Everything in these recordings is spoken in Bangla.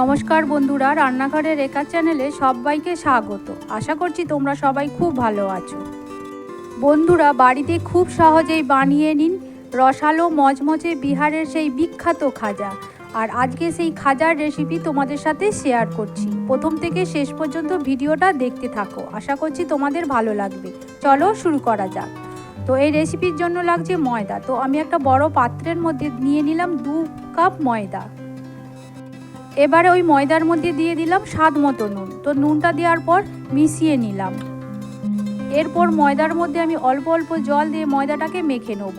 নমস্কার বন্ধুরা, রান্নাঘরের রেখা চ্যানেলে সবাইকে স্বাগত। আশা করছি তোমরা সবাই খুব ভালো আছো। বন্ধুরা, বাড়িতে খুব সহজেই বানিয়ে নিন রসালো মজমজে বিহারের সেই বিখ্যাত খাজা। আর আজকে সেই খাজার রেসিপি তোমাদের সাথে শেয়ার করছি। প্রথম থেকে শেষ পর্যন্ত ভিডিওটা দেখতে থাকো। আশা করছি তোমাদের ভালো লাগবে। চলো শুরু করা যাক। তো এই রেসিপির জন্য লাগছে ময়দা। তো আমি একটা বড় পাত্রের মধ্যে নিয়ে নিলাম দু কাপ ময়দা। এবারে ওই ময়দার মধ্যে দিয়ে দিলাম স্বাদ মতো নুন। তো নুনটা দেওয়ার পর মিশিয়ে নিলাম। এরপর ময়দার মধ্যে আমি অল্প অল্প জল দিয়ে ময়দাটাকে মেখে নেব।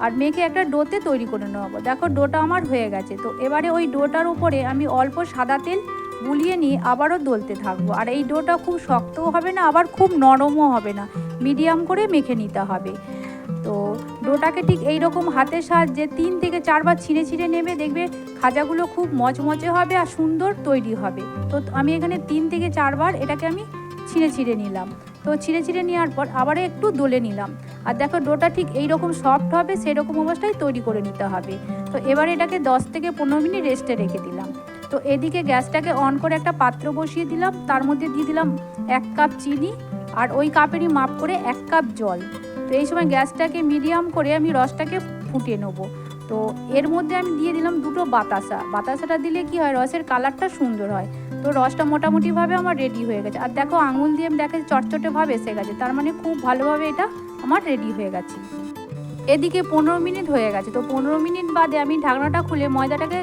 আর মেখে একটা ডোতে তৈরি করে নেব। দেখো ডোটা আমার হয়ে গেছে। তো এবারে ওই ডোটার উপরে আমি অল্প সাদা তেল বুলিয়ে নিয়ে আবারও দলতে থাকব। আর এই ডোটা খুব শক্তও হবে না, আবার খুব নরমও হবে না। মিডিয়াম করে মেখে নিতে হবে। ডোটাকে ঠিক এই রকম হাতের সাহায্যে তিন থেকে চারবার ছিঁড়ে ছিঁড়ে নেবে, দেখবে খাজাগুলো খুব মচমচে হবে আর সুন্দর তৈরি হবে। তো আমি এখানে তিন থেকে চারবার এটাকে আমি ছিঁড়ে ছিঁড়ে নিলাম। তো ছিঁড়ে ছিঁড়ে নেওয়ার পর আবার একটু দোলে নিলাম। আর দেখো ডোটা ঠিক এই রকম সফট হবে, সেরকম অবস্থায় তৈরি করে নিতে হবে। তো এবার এটাকে দশ থেকে পনেরো মিনিট রেস্টে রেখে দিলাম। তো এদিকে গ্যাসটাকে অন করে একটা পাত্র বসিয়ে দিলাম। তার মধ্যে দিয়ে দিলাম এক কাপ চিনি আর ওই কাপেরই মাপ করে এক কাপ জল। তো এই সময় গ্যাসটাকে মিডিয়াম করে আমি রসটাকে ফুটিয়ে নেব। তো এর মধ্যে আমি দিয়ে দিলাম দুটো বাতাসা। বাতাসাটা দিলে কি হয়, রসের কালারটা সুন্দর হয়। তো রসটা মোটামুটিভাবে আমার রেডি হয়ে গেছে। আর দেখো আঙুল দিয়ে আমি দেখে চটচটে ভাব এসে গেছে। তার মানে খুব ভালোভাবে এটা আমার রেডি হয়ে গেছে। এদিকে পনেরো মিনিট হয়ে গেছে। তো পনেরো মিনিট বাদে আমি ঢাকনাটা খুলে ময়দাটাকে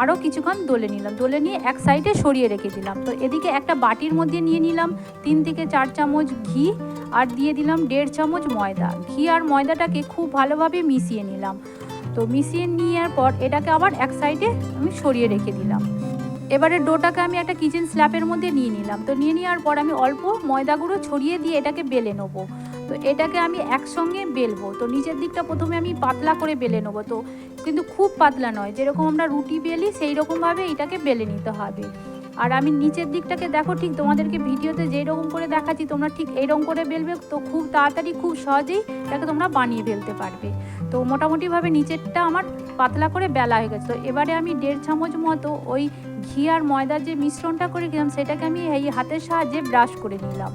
আরও কিছুক্ষণ দোলে নিলাম। দোলে নিয়ে এক সাইডে সরিয়ে রেখে দিলাম। তো এদিকে একটা বাটির মধ্যে নিয়ে নিলাম তিন থেকে চার চামচ ঘি আর দিয়ে দিলাম দেড় চামচ ময়দা। ঘি আর ময়দাটাকে খুব ভালোভাবে মিশিয়ে নিলাম। তো মিশিয়ে নেওয়ার পর এটাকে আবার এক সাইডে আমি সরিয়ে রেখে দিলাম। এবারে ডোটাকে আমি একটা কিচেন স্ল্যাপের মধ্যে নিয়ে নিলাম। তো নিয়ে নেওয়ার পর আমি অল্প ময়দা গুঁড়ো ছড়িয়ে দিয়ে এটাকে বেলে নেব। তো এটাকে আমি একসঙ্গে বেলবো। তো নিচের দিকটা প্রথমে আমি পাতলা করে বেলে নেব। তো কিন্তু খুব পাতলা নয়। যেরকম আমরা রুটি বেলি সেই রকমভাবে এটাকে বেলে নিতে হবে। আর আমি নিচের দিকটাকে, দেখো ঠিক তোমাদেরকে ভিডিওতে যেই রকম করে দেখাচ্ছি, তোমরা ঠিক এইরকম করে বেলবে তো খুব তাড়াতাড়ি, খুব সহজেই এটাকে তোমরা বানিয়ে ফেলতে পারবে। তো মোটামুটিভাবে নিচেরটা আমার পাতলা করে বেলা হয়ে গেছে। তো এবারে আমি দেড় চামচ মতো ওই ঘি আর ময়দার যে মিশ্রণটা করে গেলাম সেটাকে আমি এই হাতের সাহায্যে ব্রাশ করে নিলাম।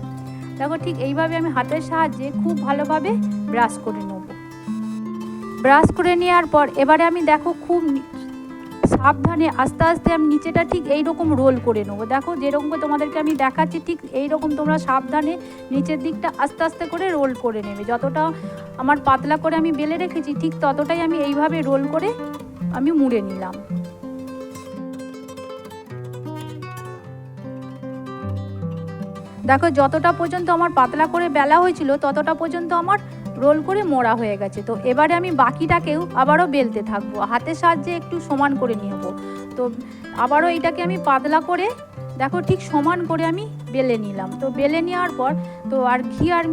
দেখো ঠিক এইভাবে আমি হাতের সাহায্যে খুব ভালোভাবে ব্রাশ করে নেব। ব্রাশ করে নেওয়ার পর এবারে আমি দেখো খুব সাবধানে আস্তে আস্তে আমি নিচেটা ঠিক এই রকম রোল করে নেব। দেখো যেরকম তোমাদেরকে আমি দেখাচ্ছি, ঠিক এই রকম তোমরা সাবধানে নিচের দিকটা আস্তে আস্তে করে রোল করে নেবে। যতটা আমার পাতলা করে আমি বেলে রেখেছি, ঠিক ততটাই আমি এইভাবে রোল করে আমি মুড়ে নিলাম। দেখো যতটা পর্যন্ত আমার পাতলা করে বেলা হয়েছিল, ততটা পর্যন্ত আমার রোল করে মোড়া হয়ে গেছে। তো এবারে আমি বাকিটাকেও আবারও বেলতে থাকব। হাতের সাহায্যে একটু সমান করে নেব তো আবারও এটাকে আমি পাতলা করে, দেখো ঠিক সমান করে আমি বেলে নিলাম। তো বেলে নেওয়ার পর, তো আর ঘি আর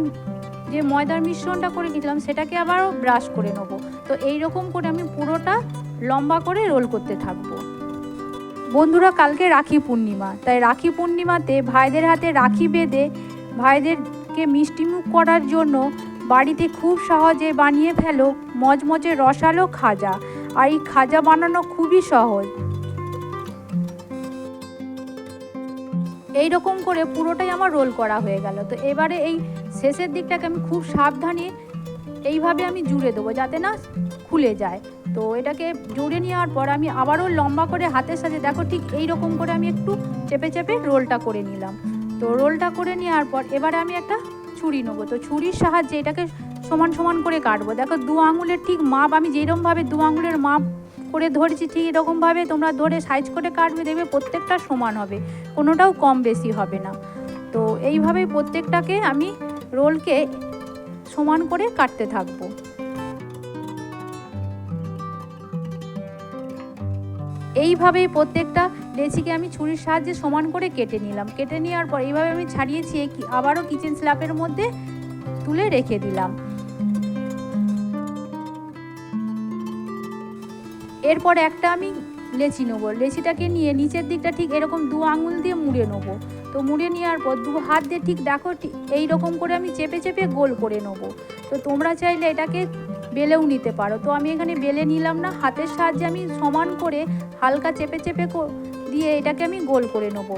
যে ময়দার মিশ্রণটা করে নিলাম, সেটাকে আবারও ব্রাশ করে নেব। তো এই রকম করে আমি পুরোটা লম্বা করে রোল করতে থাকব। বন্ধুরা, কালকে রাখি পূর্ণিমা। তাই রাখি পূর্ণিমাতে ভাইদের হাতে রাখি বেঁধে ভাইদেরকে মিষ্টিমুখ করার জন্য বাড়িতে খুব সহজে বানিয়ে ফেলো, মজমজে রসালো খাজা। আর এই খাজা বানানো খুবই সহজ। এই রকম করে পুরোটাই আমার রোল করা হয়ে গেল। তো এবারে এই শেষের দিকটাকে আমি খুব সাবধানে এইভাবে আমি জুড়ে দেবো, যাতে না খুলে যায়। তো এটাকে জুড়ে নেওয়ার পর আমি আবারও লম্বা করে হাতের সাথে, দেখো ঠিক এই রকম করে আমি একটু চেপে চেপে রোলটা করে নিলাম। তো রোলটা করে নেওয়ার পর এবারে আমি একটা ছুরি নেব। তো ছুরির সাহায্যে এটাকে সমান সমান করে কাটবো। দেখো দু আঙুলের ঠিক মাপ, আমি যেরকমভাবে দু আঙুলের মাপ করে ধরেছি, ঠিক এরকমভাবে তোমরা ধরে সাইজ করে কাটবে, দেখবে প্রত্যেকটা সমান হবে, কোনোটাও কম বেশি হবে না। তো এইভাবেই প্রত্যেকটাকে আমি রোলকে সমান করে কাটতে থাকব। এইভাবেই প্রত্যেকটা লেচিকে আমি ছুরির সাহায্যে সমান করে কেটে নিলাম। কেটে নেওয়ার পর এইভাবে আমি ছাড়িয়েছি আবারও কিচেন স্ল্যাপের মধ্যে তুলে রেখে দিলাম। এরপর একটা আমি লেচি নেব। লেচিটাকে নিয়ে নিচের দিকটা ঠিক এরকম দু আঙুল দিয়ে মুড়ে নেব। তো মুড়ে নেওয়ার পর দু হাত দিয়ে ঠিক দেখো এই রকম করে আমি চেপে চেপে গোল করে নেব। তো তোমরা চাইলে এটাকে বেলেও নিতে পারো। তো আমি এখানে বেলে নিলাম না, হাতের সাহায্যে আমি সমান করে হালকা চেপে চেপে দিয়ে এটাকে আমি গোল করে নেব।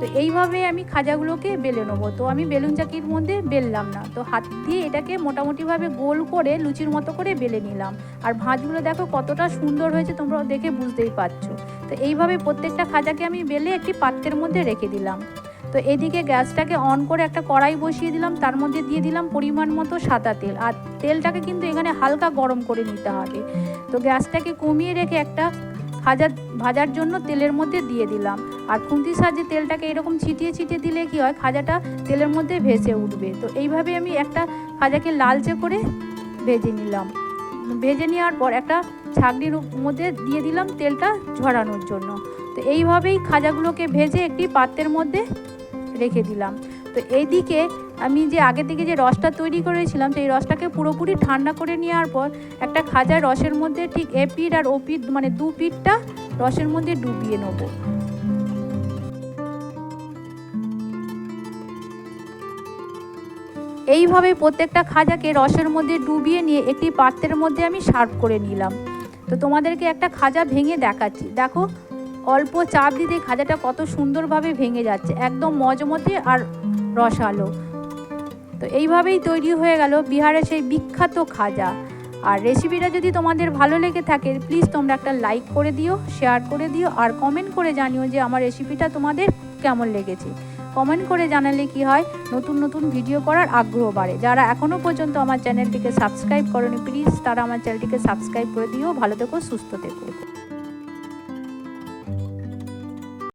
তো এইভাবে আমি খাজাগুলোকে বেলে নেব। তো আমি বেলুন চাকির মধ্যে বেললাম না। তো হাত দিয়ে এটাকে মোটামুটিভাবে গোল করে লুচির মতো করে বেলে নিলাম। আর ভাঁজগুলো দেখো কতটা সুন্দর হয়েছে তোমরা দেখে বুঝতেই পারছ। তো এইভাবে প্রত্যেকটা খাজাকে আমি বেলে একটি পাত্রের মধ্যে রেখে দিলাম। তো এদিকে গ্যাসটাকে অন করে একটা কড়াই বসিয়ে দিলাম। তার মধ্যে দিয়ে দিলাম পরিমাণ মতো সাদা তেল। আর তেলটাকে কিন্তু এখানে হালকা গরম করে নিতে হবে। তো গ্যাসটাকে কমিয়ে রেখে একটা ভাজা ভাজার জন্য তেলের মধ্যে দিয়ে দিলাম। আর খুন্তির সাহায্যে তেলটাকে এরকম ছিটিয়ে ছিটিয়ে দিলে কি হয়, খাজাটা তেলের মধ্যে ভেসে উঠবে। তো এইভাবে আমি একটা খাজাকে লালচে করে ভেজে নিলাম। ভেজে নেওয়ার পর একটা ছাগনির মধ্যে দিয়ে দিলাম তেলটা ঝরানোর জন্য। তো এইভাবেই খাজাগুলোকে ভেজে একটি পাত্রের মধ্যে রেখে দিলাম। তো এইদিকে আমি যে আগে থেকে যে রসটা তৈরি করেছিলাম সেই রসটাকে পুরোপুরি ঠান্ডা করে নেওয়ার পর একটা খাজা রসের মধ্যে ঠিক এ পিঠ আর ও পিঠ মানে দু পিঠটা রসের মধ্যে ডুবিয়ে নেব। এইভাবে প্রত্যেকটা খাজাকে রসের মধ্যে ডুবিয়ে নিয়ে একটি পাত্রের মধ্যে আমি সার্ভ করে নিলাম। তো তোমাদেরকে একটা খাজা ভেঙে দেখাচ্ছি। দেখো, অল্প চাপ দিতে খাজাটা কত সুন্দরভাবে ভেঙে যাচ্ছে, একদম মজমতে আর রসালো। তো এইভাবেই তৈরি হয়ে গেল বিহারের সেই বিখ্যাত খাজা। আর রেসিপিটা যদি তোমাদের ভালো লেগে থাকে প্লিজ তোমরা একটা লাইক করে দিও শেয়ার করে দিও, আর কমেন্ট করে জানিও যে আমার রেসিপিটা তোমাদের কেমন লেগেছে। কমেন্ট করে জানালে কি হয়, নতুন নতুন ভিডিও করার আগ্রহ বাড়ে। যারা এখনও পর্যন্ত আমার চ্যানেলটিকে সাবস্ক্রাইব করনি প্লিজ তারা আমার চ্যানেলটিকে সাবস্ক্রাইব করে দিও। ভালো থেকো, সুস্থ থেকো।